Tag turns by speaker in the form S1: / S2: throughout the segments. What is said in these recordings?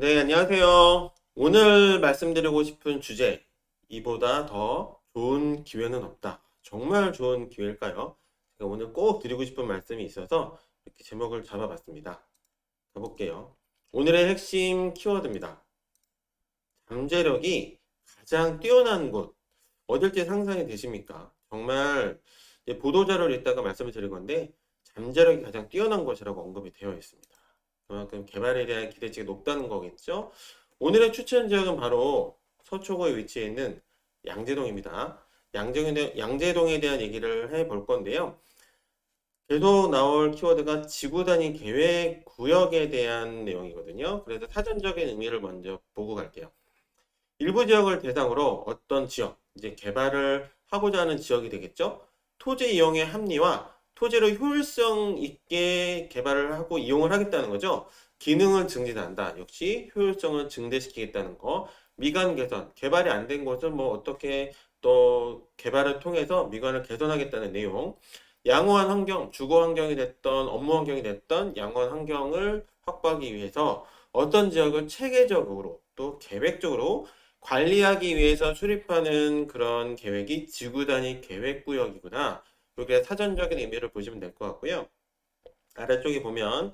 S1: 네, 안녕하세요. 오늘 말씀드리고 싶은 주제, 이보다 더 좋은 기회는 없다. 정말 좋은 기회일까요? 제가 오늘 꼭 드리고 싶은 말씀이 있어서 이렇게 제목을 잡아봤습니다. 가볼게요. 오늘의 핵심 키워드입니다. 잠재력이 가장 뛰어난 곳, 어딜지 상상이 되십니까? 정말 보도자료를 읽다가 말씀을 드릴 건데, 잠재력이 가장 뛰어난 곳이라고 언급이 되어 있습니다. 그만큼 개발에 대한 기대치가 높다는 거겠죠. 오늘의 추천 지역은 바로 서초구에 위치해 있는 양재동입니다. 양재동에, 대한 얘기를 해 볼 건데요. 계속 나올 키워드가 지구 단위 계획 구역에 대한 내용이거든요. 그래서 사전적인 의미를 먼저 보고 갈게요. 일부 지역을 대상으로 어떤 지역, 이제 개발을 하고자 하는 지역이 되겠죠. 토지 이용의 합리화, 토지를 효율성 있게 개발을 하고 이용을 하겠다는 거죠. 기능을 증진한다. 역시 효율성을 증대시키겠다는 거. 미관 개선, 개발이 안된 곳은 뭐 어떻게 또 개발을 통해서 미관을 개선하겠다는 내용. 양호한 환경, 주거 환경이 됐던 업무 환경이 됐던 양호한 환경을 확보하기 위해서 어떤 지역을 체계적으로 또 계획적으로 관리하기 위해서 수립하는 그런 계획이 지구 단위 계획 구역이구나. 이게 사전적인 의미를 보시면 될 것 같고요. 아래쪽에 보면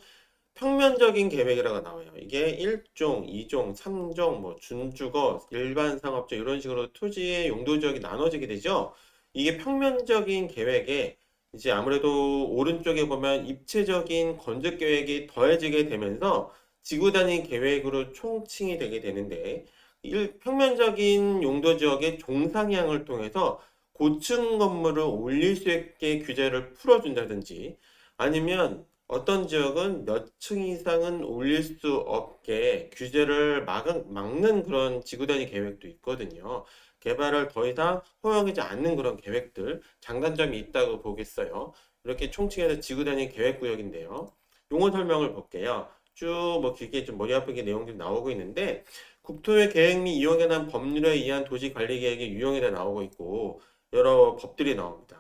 S1: 평면적인 계획이라고 나와요. 이게 1종, 2종, 3종, 뭐 준주거, 일반 상업적 이런 식으로 토지의 용도 지역이 나눠지게 되죠. 이게 평면적인 계획에 이제 아무래도 오른쪽에 보면 입체적인 건축 계획이 더해지게 되면서 지구 단위 계획으로 총칭이 되게 되는데 일, 평면적인 용도 지역의 종상향을 통해서 고층 건물을 올릴 수 있게 규제를 풀어준다든지 아니면 어떤 지역은 몇 층 이상은 올릴 수 없게 규제를 막, 막는 그런 지구 단위 계획도 있거든요. 개발을 더 이상 허용하지 않는 그런 계획들, 장단점이 있다고 보겠어요. 이렇게 총칭해서 지구 단위 계획 구역인데요. 용어 설명을 볼게요. 쭉 뭐 길게 좀 머리 아프게 내용들이 나오고 있는데 국토의 계획 및 이용에 관한 법률에 의한 도시 관리 계획의 유형에 대해 나오고 있고 여러 법들이 나옵니다.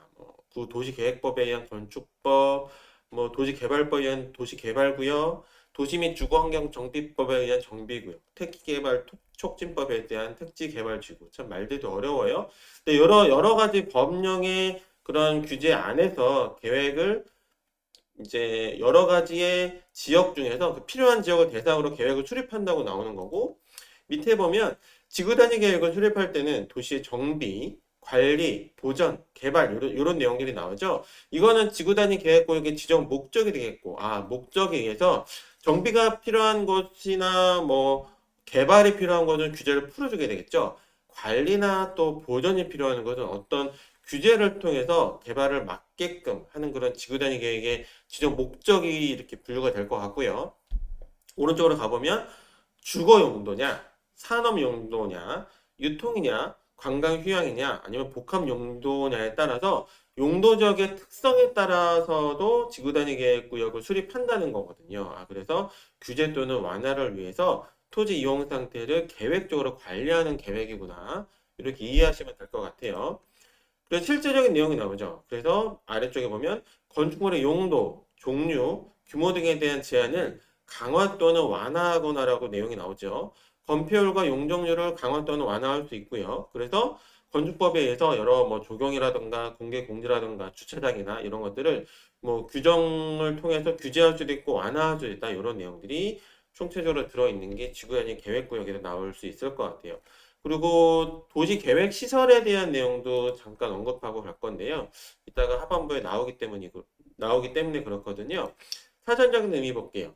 S1: 뭐 도시계획법에 의한 건축법, 뭐 도시개발법에 의한 도시개발구역, 도시 및 주거환경 정비법에 의한 정비구역, 택지개발 촉진법에 대한 택지개발지구. 참 말들도 어려워요. 근데 여러 여러 가지 법령의 그런 규제 안에서 계획을 이제 여러 가지의 지역 중에서 그 필요한 지역을 대상으로 계획을 수립한다고 나오는 거고 밑에 보면 지구 단위 계획을 수립할 때는 도시의 정비, 관리, 보전, 개발 이런, 내용들이 나오죠. 이거는 지구 단위 계획 구역의 지정 목적이 되겠고, 아 목적에 의해서 정비가 필요한 곳이나 뭐 개발이 필요한 것은 규제를 풀어주게 되겠죠. 관리나 또 보전이 필요한 것은 어떤 규제를 통해서 개발을 막게끔 하는 그런 지구 단위 계획의 지정 목적이 이렇게 분류가 될 것 같고요. 오른쪽으로 가보면 주거 용도냐, 산업 용도냐, 유통이냐, 관광 휴양이냐 아니면 복합 용도냐에 따라서 용도 지역의 특성에 따라서도 지구 단위 계획 구역을 수립한다는 거거든요. 아, 그래서 규제 또는 완화를 위해서 토지 이용 상태를 계획적으로 관리하는 계획이구나. 이렇게 이해하시면 될 것 같아요. 그래서 실제적인 내용이 나오죠. 그래서 아래쪽에 보면 건축물의 용도, 종류, 규모 등에 대한 제한을 강화 또는 완화하거나라고 내용이 나오죠. 건폐율과 용적률을 강화 또는 완화할 수 있고요. 그래서 건축법에 의해서 여러 뭐 조경이라든가 공개 공지라든가 주차장이나 이런 것들을 뭐 규정을 통해서 규제할 수도 있고 완화할 수도 있다 이런 내용들이 총체적으로 들어있는 게 지구단위 계획구역에서 나올 수 있을 것 같아요. 그리고 도시 계획 시설에 대한 내용도 잠깐 언급하고 갈 건데요. 이따가 하반부에 나오기 때문이 나오기 때문에 그렇거든요. 사전적인 의미 볼게요.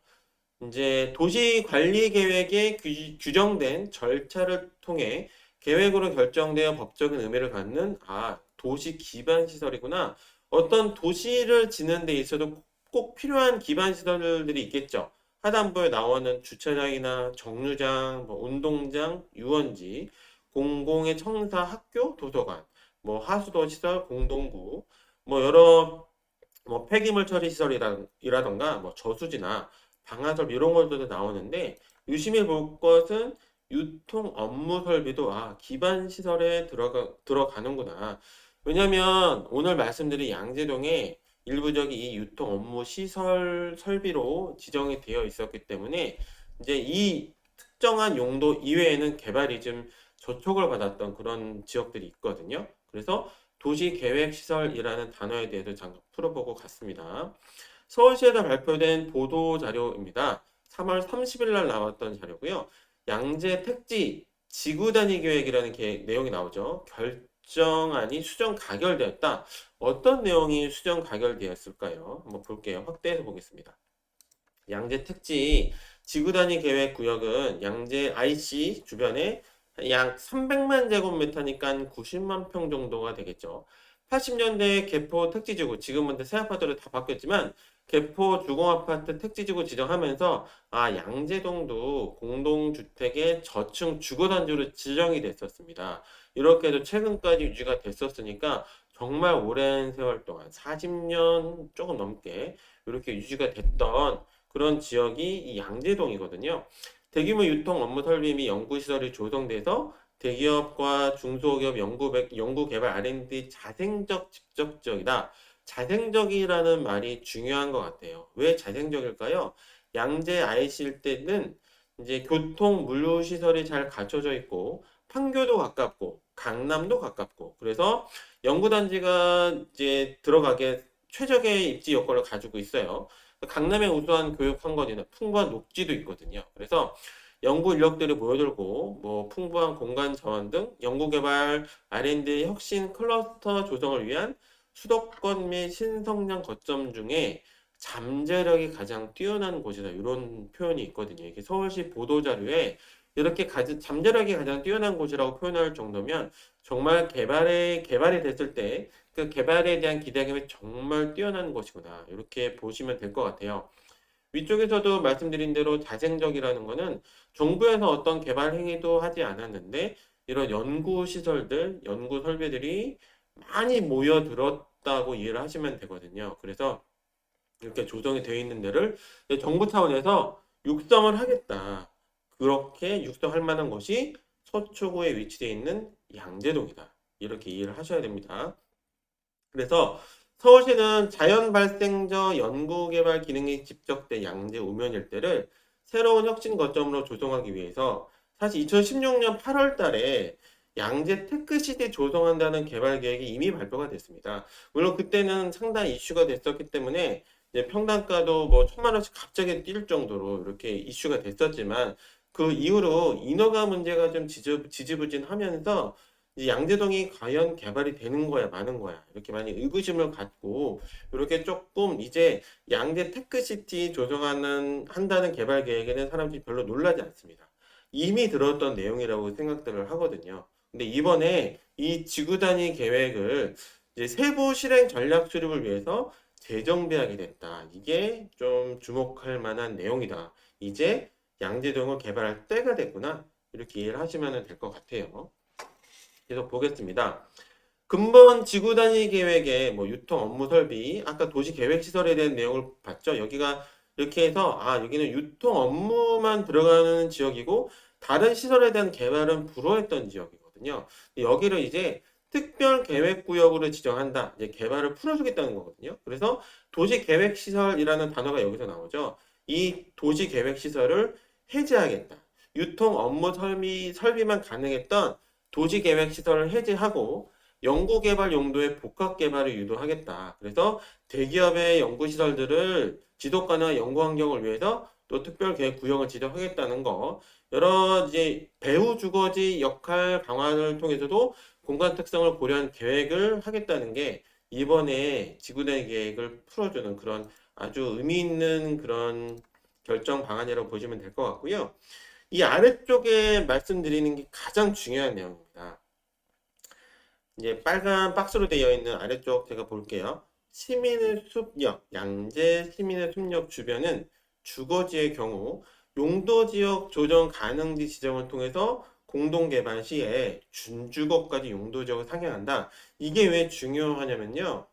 S1: 이제 도시 관리 계획에 규, 정된 절차를 통해 계획으로 결정되어 법적인 의미를 갖는 아 도시 기반 시설이구나. 어떤 도시를 짓는 데 있어도 꼭 필요한 기반 시설들이 있겠죠. 하단부에 나오는 주차장이나 정류장, 뭐 운동장, 유원지, 공공의 청사, 학교, 도서관, 뭐 하수도 시설, 공동구, 뭐 여러 뭐 폐기물 처리 시설이라던가 뭐 저수지나 방화설비 이런 것들도 나오는데 유심히 볼 것은 유통 업무 설비도 아 기반 시설에 들어가 들어가는구나. 왜냐면 오늘 말씀드린 양재동에 일부적인 이 유통 업무 시설 설비로 지정이 되어 있었기 때문에 이제 이 특정한 용도 이외에는 개발이 좀 저촉을 받았던 그런 지역들이 있거든요. 그래서 도시계획시설이라는 단어에 대해서 잠깐 풀어보고 갔습니다. 서울시에서 발표된 보도 자료입니다. 3월 30일 날 나왔던 자료고요. 양재 택지 지구 단위 계획이라는 계- 내용이 나오죠. 결정안이 수정 가결되었다. 어떤 내용이 수정 가결되었을까요? 한번 볼게요. 확대해서 보겠습니다. 양재 택지 지구 단위 계획 구역은 양재 IC 주변에 약 300만 제곱미터니까 90만 평 정도가 되겠죠. 80년대 개포 택지지구, 지금은 새 아파트로 다 바뀌었지만 개포 주공아파트 택지지구 지정하면서 아 양재동도 공동주택의 저층 주거단지로 지정이 됐었습니다. 이렇게 해도 최근까지 유지가 됐었으니까 정말 오랜 세월 동안 40년 조금 넘게 이렇게 유지가 됐던 그런 지역이 이 양재동이거든요. 대규모 유통 업무 설비 및 연구시설이 조성돼서 대기업과 중소기업 연구, 연구 개발 R&D 자생적 직접적이다. 자생적이라는 말이 중요한 것 같아요. 왜 자생적일까요? 양재 IC일 때는 이제 교통 물류 시설이 잘 갖춰져 있고 판교도 가깝고 강남도 가깝고 그래서 연구단지가 이제 들어가게 최적의 입지 여건을 가지고 있어요. 강남에 우수한 교육 환경이나 풍부한 녹지도 있거든요. 그래서 연구 인력들이 모여들고 뭐 풍부한 공간 자원 등 연구개발 R&D 혁신 클러스터 조성을 위한 수도권 및 신성장 거점 중에 잠재력이 가장 뛰어난 곳이다. 이런 표현이 있거든요. 이게 서울시 보도자료에 이렇게 가장 잠재력이 가장 뛰어난 곳이라고 표현할 정도면 정말 개발에 개발이 됐을 때 그 개발에 대한 기대감이 정말 뛰어난 곳이구나. 이렇게 보시면 될 것 같아요. 위쪽에서도 말씀드린 대로 자생적이라는 거는 정부에서 어떤 개발 행위도 하지 않았는데 이런 연구 시설들, 연구 설비들이 많이 모여들었다고 이해를 하시면 되거든요. 그래서 이렇게 조정이 되어 있는 데를 정부 차원에서 육성을 하겠다. 그렇게 육성할 만한 것이 서초구에 위치되어 있는 양재동이다. 이렇게 이해를 하셔야 됩니다. 그래서 서울시는 자연 발생저 연구개발 기능이 집적된 양재 우면 일대를 새로운 혁신 거점으로 조성하기 위해서 사실 2016년 8월 달에 양재 테크시티 조성한다는 개발 계획이 이미 발표가 됐습니다. 물론 그때는 상당히 이슈가 됐었기 때문에 평당가도 뭐 천만 원씩 갑자기 뛸 정도로 이렇게 이슈가 됐었지만 그 이후로 인허가 문제가 좀 지지, 지지부진하면서 양재동이 과연 개발이 되는 거야, 마는 거야. 이렇게 많이 의구심을 갖고 이렇게 조금 이제 양재 테크시티 조성하는 한다는 개발 계획에는 사람들이 별로 놀라지 않습니다. 이미 들었던 내용이라고 생각들을 하거든요. 근데 이번에 이 지구 단위 계획을 이제 세부 실행 전략 수립을 위해서 재정비하게 됐다. 이게 좀 주목할 만한 내용이다. 이제 양재동을 개발할 때가 됐구나. 이렇게 이해를 하시면 될 것 같아요. 계속 보겠습니다. 근본 지구 단위 계획의 뭐 유통 업무 설비, 아까 도시 계획 시설에 대한 내용을 봤죠. 여기가 이렇게 해서 아 여기는 유통 업무만 들어가는 지역이고 다른 시설에 대한 개발은 불허했던 지역이 거든요. 여기를 이제 특별 계획 구역으로 지정한다. 이제 개발을 풀어주겠다는 거거든요. 그래서 도시 계획 시설이라는 단어가 여기서 나오죠. 이 도시 계획 시설을 해제하겠다. 유통 업무 설비 설비만 가능했던 도시 계획 시설을 해제하고 연구 개발 용도의 복합 개발을 유도하겠다. 그래서 대기업의 연구 시설들을 지속 가능한 연구 환경을 위해서 또 특별 계획 구역을 지정하겠다는 거. 여러 이제 배후 주거지 역할 강화를 통해서도 공간 특성을 고려한 계획을 하겠다는 게 이번에 지구대 계획을 풀어주는 그런 아주 의미 있는 그런 결정 방안이라고 보시면 될 것 같고요. 이 아래쪽에 말씀드리는 게 가장 중요한 내용입니다. 이제 빨간 박스로 되어 있는 아래쪽 제가 볼게요. 시민의 숲역, 양재 시민의 숲역 주변은 주거지의 경우 용도 지역 조정 가능지 지정을 통해서 공동 개발 시에 준주거까지 용도 지역을 상향한다. 이게 왜 중요하냐면요.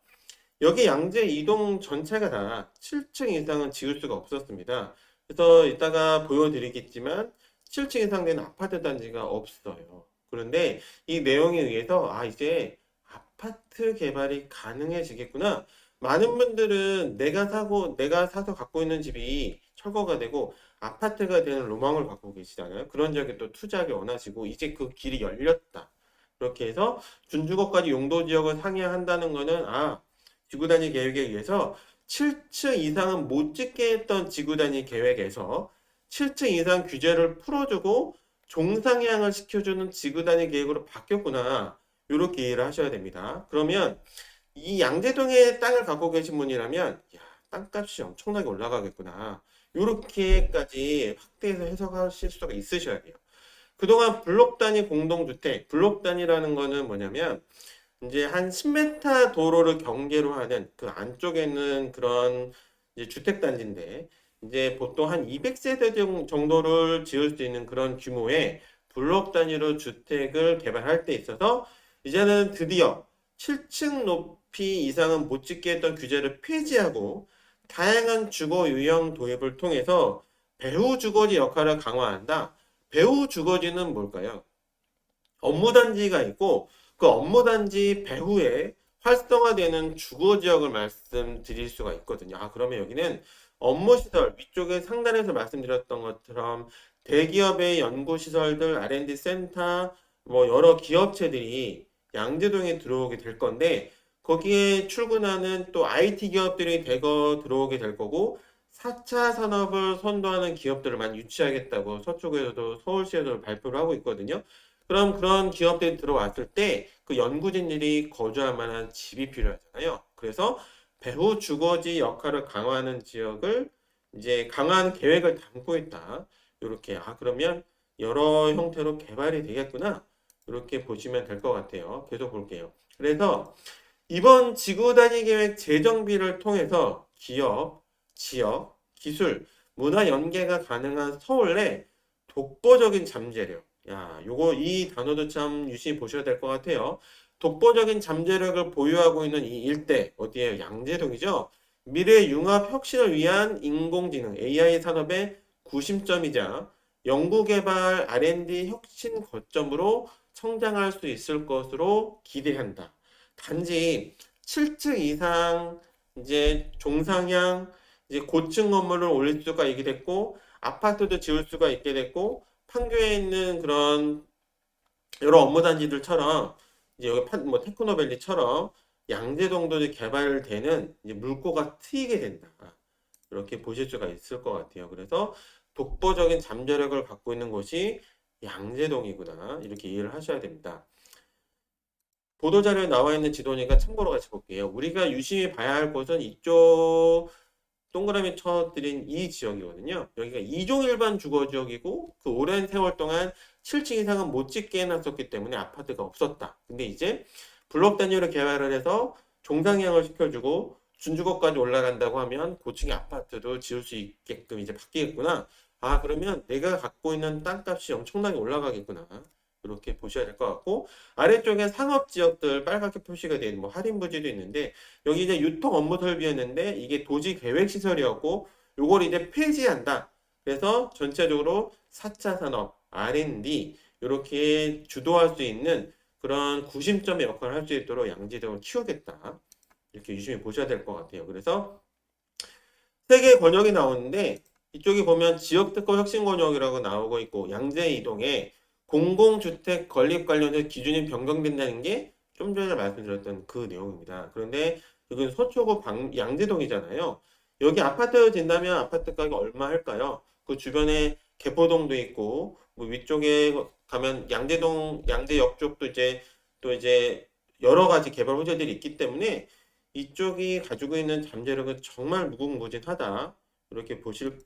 S1: 여기 양재 이동 전체가 다 7층 이상은 지을 수가 없었습니다. 그래서 이따가 보여드리겠지만 7층 이상 되는 아파트 단지가 없어요. 그런데 이 내용에 의해서 아 이제 아파트 개발이 가능해지겠구나. 많은 분들은 내가 사고 내가 사서 갖고 있는 집이 철거가 되고 아파트가 되는 로망을 갖고 계시잖아요. 그런 지역에 또 투자하기 원하시고 이제 그 길이 열렸다. 그렇게 해서 준주거까지 용도 지역을 상향한다는 거는 아 지구 단위 계획에 의해서 7층 이상은 못 짓게 했던 지구 단위 계획에서 7층 이상 규제를 풀어주고 종상향을 시켜주는 지구 단위 계획으로 바뀌었구나. 이렇게 이해를 하셔야 됩니다. 그러면 이 양재동에 땅을 갖고 계신 분이라면 야, 땅값이 엄청나게 올라가겠구나. 이렇게까지 확대해서 해석하실 수가 있으셔야 돼요. 그동안 블록 단위 공동주택, 블록 단위라는 거는 뭐냐면 이제 한 10m 도로를 경계로 하는 그 안쪽에 있는 그런 주택 단지인데 이제 보통 한 200세대 정도를 지을 수 있는 그런 규모의 블록 단위로 주택을 개발할 때 있어서 이제는 드디어 7층 높이 이상은 못 짓게 했던 규제를 폐지하고 다양한 주거 유형 도입을 통해서 배후 주거지 역할을 강화한다. 배후 주거지는 뭘까요? 업무 단지가 있고 그 업무 단지 배후에 활성화되는 주거 지역을 말씀드릴 수가 있거든요. 아, 그러면 여기는 업무 시설 위쪽에 상단에서 말씀드렸던 것처럼 대기업의 연구 시설들, R&D 센터, 뭐 여러 기업체들이 양재동에 들어오게 될 건데 거기에 출근하는 또 IT 기업들이 대거 들어오게 될 거고 4차 산업을 선도하는 기업들을 많이 유치하겠다고 서쪽에서도 서울시에서 발표를 하고 있거든요. 그럼 그런 기업들이 들어왔을 때 그 연구진들이 거주할 만한 집이 필요하잖아요. 그래서 배후 주거지 역할을 강화하는 지역을 이제 강한 계획을 담고 있다. 이렇게 아 그러면 여러 형태로 개발이 되겠구나. 이렇게 보시면 될 것 같아요. 계속 볼게요. 그래서 이번 지구 단위 계획 재정비를 통해서 기업, 지역, 기술, 문화 연계가 가능한 서울 내 독보적인 잠재력. 야, 요거 이 단어도 참 유심히 보셔야 될 것 같아요. 독보적인 잠재력을 보유하고 있는 이 일대 어디에 양재동이죠. 미래 융합 혁신을 위한 인공지능 AI 산업의 구심점이자 연구개발 R&D 혁신 거점으로 성장할 수 있을 것으로 기대한다. 단지 7층 이상 이제 종상향 이제 고층 건물을 올릴 수가 있게 됐고 아파트도 지을 수가 있게 됐고 판교에 있는 그런 여러 업무 단지들처럼 이제 여기 판, 뭐 테크노밸리처럼 양재동도 개발되는 이제 물꼬가 트이게 된다. 이렇게 보실 수가 있을 것 같아요. 그래서 독보적인 잠재력을 갖고 있는 곳이 양재동이구나. 이렇게 이해를 하셔야 됩니다. 보도자료에 나와 있는 지도니까 참고로 같이 볼게요. 우리가 유심히 봐야 할 곳은 이쪽 동그라미 쳐드린 이 지역이거든요. 여기가 이종 일반 주거 지역이고 그 오랜 세월 동안 7층 이상은 못 짓게 해놨었기 때문에 아파트가 없었다. 근데 이제 블록 단위로 개발을 해서 종상향을 시켜주고 준주거까지 올라간다고 하면 고층의 아파트도 지을 수 있게끔 이제 바뀌겠구나. 아 그러면 내가 갖고 있는 땅값이 엄청나게 올라가겠구나. 이렇게 보셔야 될 것 같고 아래쪽에 상업 지역들 빨갛게 표시가 되는 뭐 할인 부지도 있는데 여기 이제 유통 업무 설비였는데 이게 도시 계획 시설이었고 요걸 이제 폐지한다. 그래서 전체적으로 4차 산업 R&D 이렇게 주도할 수 있는 그런 구심점의 역할을 할 수 있도록 양지동을 키우겠다. 이렇게 유심히 보셔야 될 것 같아요. 그래서 세 개의 권역이 나오는데 이쪽에 보면 지역 특허 혁신 권역이라고 나오고 있고 양재 이동에 공공주택 건립 관련해서 기준이 변경된다는 게 좀 전에 말씀드렸던 그 내용입니다. 그런데 여기는 서초구 방, 양재동이잖아요. 여기 아파트 진다면 아파트 가격 얼마 할까요? 그 주변에 개포동도 있고 뭐 위쪽에 가면 양재동 양재역 쪽도 이제 또 이제 여러 가지 개발 호재들이 있기 때문에 이쪽이 가지고 있는 잠재력은 정말 무궁무진하다 이렇게 보시면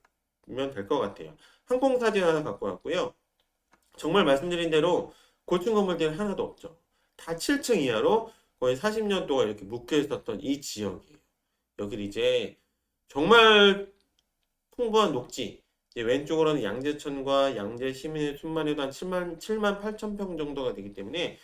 S1: 될 것 같아요. 항공 사진 하나 갖고 왔고요. 정말 말씀드린 대로 고층 건물들이 하나도 없죠. 다 7층 이하로 거의 40년 동안 이렇게 묶여 있었던 이 지역이에요. 여기 이제 정말 풍부한 녹지. 왼쪽으로는 양재천과 양재 시민의 수만 해도 한 7만, 7만 8천 평 정도가 되기 때문에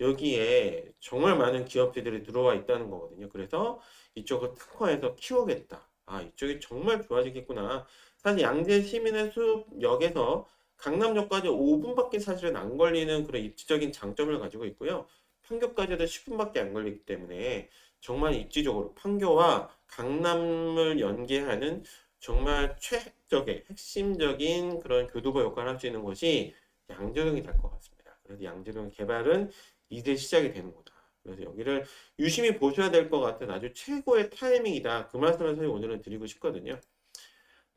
S1: 여기에 정말 많은 기업체들이 들어와 있다는 거거든요. 그래서 이쪽을 특화해서 키우겠다. 아, 이쪽이 정말 좋아지겠구나. 사실 양재 시민의 숲역에서 강남역까지 5분밖에 사실은 안 걸리는 그런 입지적인 장점을 가지고 있고요. 판교까지도 10분밖에 안 걸리기 때문에 정말 입지적으로 판교와 강남을 연계하는 정말 최적의 핵심적인 그런 교두보 역할을 할 수 있는 곳이 양재동이 될 것 같습니다. 그래서 양재동 개발은 이제 시작이 되는구나. 그래서 여기를 유심히 보셔야 될 것 같은 아주 최고의 타이밍이다. 그 말씀을 사실 오늘은 드리고 싶거든요.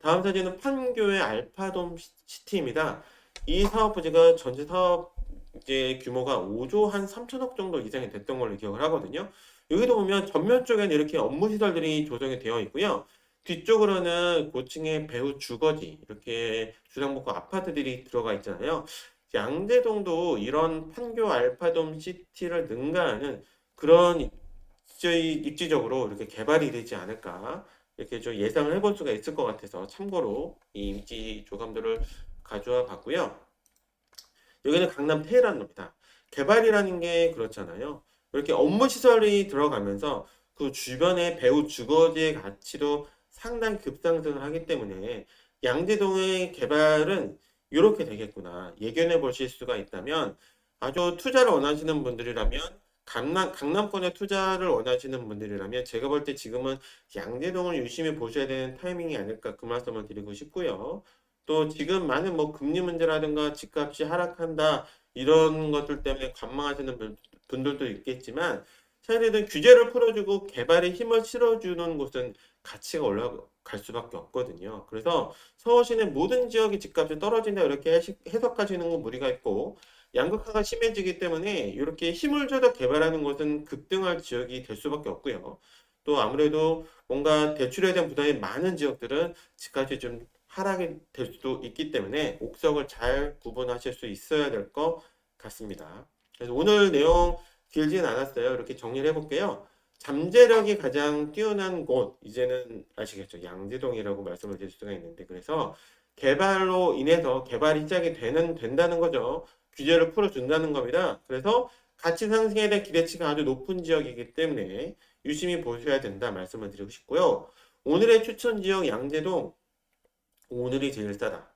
S1: 다음 사진은 판교의 알파돔 시- 시티입니다. 이 사업 부지가 전체 사업 이제 규모가 5조 한 3천억 정도 이상이 됐던 걸로 기억을 하거든요. 여기도 보면 전면 쪽에는 이렇게 업무 시설들이 조성이 되어 있고요. 뒤쪽으로는 고층의 배후 주거지 이렇게 주상복합 아파트들이 들어가 있잖아요. 양재동도 이런 판교 알파돔 시티를 능가하는 그런 입지, 입지적으로 이렇게 개발이 되지 않을까 이렇게 좀 예상을 해볼 수가 있을 것 같아서 참고로 이 입지 조감도를 가져와 봤고요. 여기는 강남 테헤란로입니다. 개발이라는 게 그렇잖아요. 이렇게 업무 시설이 들어가면서 그 주변의 배후 주거지의 가치도 상당히 급상승을 하기 때문에 양재동의 개발은 이렇게 되겠구나 예견해 보실 수가 있다면 아주 투자를 원하시는 분들이라면 강남, 강남권에 투자를 원하시는 분들이라면 제가 볼 때 지금은 양재동을 유심히 보셔야 되는 타이밍이 아닐까 그 말씀을 드리고 싶고요. 또 지금 많은 뭐 금리 문제라든가 집값이 하락한다 이런 것들 때문에 관망하시는 분- 분들도 있겠지만 사실은 규제를 풀어주고 개발에 힘을 실어주는 곳은 가치가 올라갈 수밖에 없거든요. 그래서 서울시내 모든 지역의 집값이 떨어진다 이렇게 해석하시는 건 무리가 있고 양극화가 심해지기 때문에 이렇게 힘을 줘서 개발하는 것은 급등할 지역이 될 수밖에 없고요. 또 아무래도 뭔가 대출에 대한 부담이 많은 지역들은 집값이 좀 하락이 될 수도 있기 때문에 옥석을 잘 구분하실 수 있어야 될 것 같습니다. 그래서 오늘 내용 길진 않았어요. 이렇게 정리를 해볼게요. 잠재력이 가장 뛰어난 곳, 이제는 아시겠죠? 양재동이라고 말씀을 드릴 수가 있는데, 그래서 개발로 인해서 개발이 시작이 되는, 된다는 거죠. 규제를 풀어준다는 겁니다. 그래서 가치 상승에 대한 기대치가 아주 높은 지역이기 때문에 유심히 보셔야 된다 말씀을 드리고 싶고요. 오늘의 추천 지역 양재동, 오늘이 제일 싸다.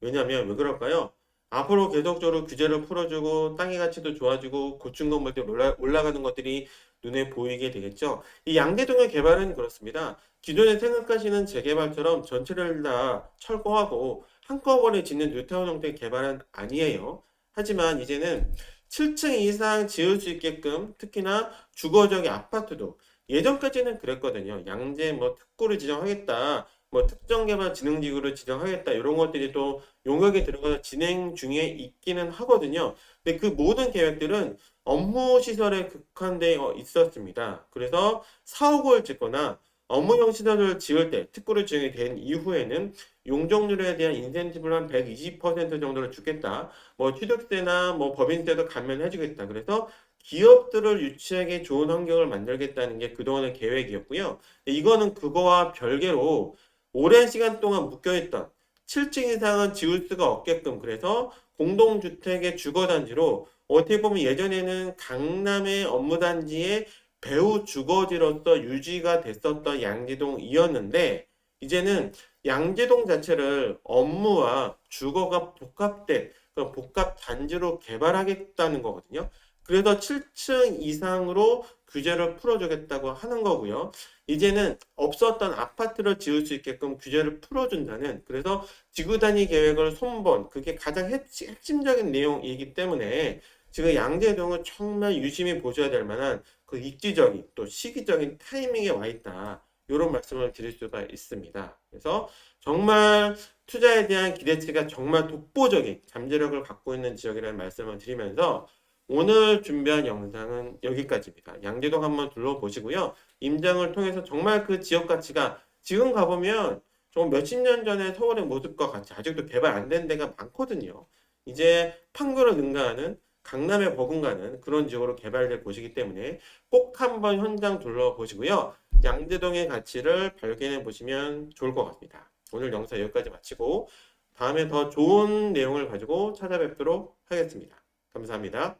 S1: 왜냐하면 왜 그럴까요? 앞으로 계속적으로 규제를 풀어주고 땅의 가치도 좋아지고 고층 건물들 올라, 올라가는 것들이 눈에 보이게 되겠죠. 이 양재동의 개발은 그렇습니다. 기존에 생각하시는 재개발처럼 전체를 다 철거하고 한꺼번에 짓는 뉴타운 형태의 개발은 아니에요. 하지만 이제는 7층 이상 지을 수 있게끔 특히나 주거적인 아파트도 예전까지는 그랬거든요. 양재 뭐 특구를 지정하겠다. 뭐 특정개발진흥지구를 지정하겠다 이런 것들이 또 용역에 들어가서 진행 중에 있기는 하거든요. 근데 그 모든 계획들은 업무 시설에 국한되어 있었습니다. 그래서 사옥을 짓거나 업무용 시설을 지을 때 특구를 지정이 된 이후에는 용적률에 대한 인센티브를 한 120% 정도를 주겠다. 뭐 취득세나 뭐 법인세도 감면해 주겠다. 그래서 기업들을 유치하게 좋은 환경을 만들겠다는 게 그동안의 계획이었고요. 이거는 그거와 별개로 오랜 시간 동안 묶여있던 7층 이상은 지을 수가 없게끔 그래서 공동주택의 주거단지로 어떻게 보면 예전에는 강남의 업무단지의 배후 주거지로서 유지가 됐었던 양재동이었는데 이제는 양재동 자체를 업무와 주거가 복합된 그런 복합 단지로 개발하겠다는 거거든요. 그래서 7층 이상으로 규제를 풀어주겠다고 하는 거고요. 이제는 없었던 아파트를 지을 수 있게끔 규제를 풀어준다는 그래서 지구 단위 계획을 손본 그게 가장 핵- 핵심적인 내용이기 때문에 지금 양재동은 정말 유심히 보셔야 될 만한 그 입지적인 또 시기적인 타이밍에 와 있다. 이런 말씀을 드릴 수가 있습니다. 그래서 정말 투자에 대한 기대치가 정말 독보적인 잠재력을 갖고 있는 지역이라는 말씀을 드리면서 오늘 준비한 영상은 여기까지입니다. 양재동 한번 둘러보시고요. 임장을 통해서 정말 그 지역 가치가 지금 가보면 좀 몇십 년 전에 서울의 모습과 같이 아직도 개발 안 된 데가 많거든요. 이제 판교를 능가하는 강남에 버금가는 그런 지역으로 개발될 곳이기 때문에 꼭 한번 현장 둘러보시고요. 양재동의 가치를 발견해 보시면 좋을 것 같습니다. 오늘 영상 여기까지 마치고 다음에 더 좋은 내용을 가지고 찾아뵙도록 하겠습니다. 감사합니다.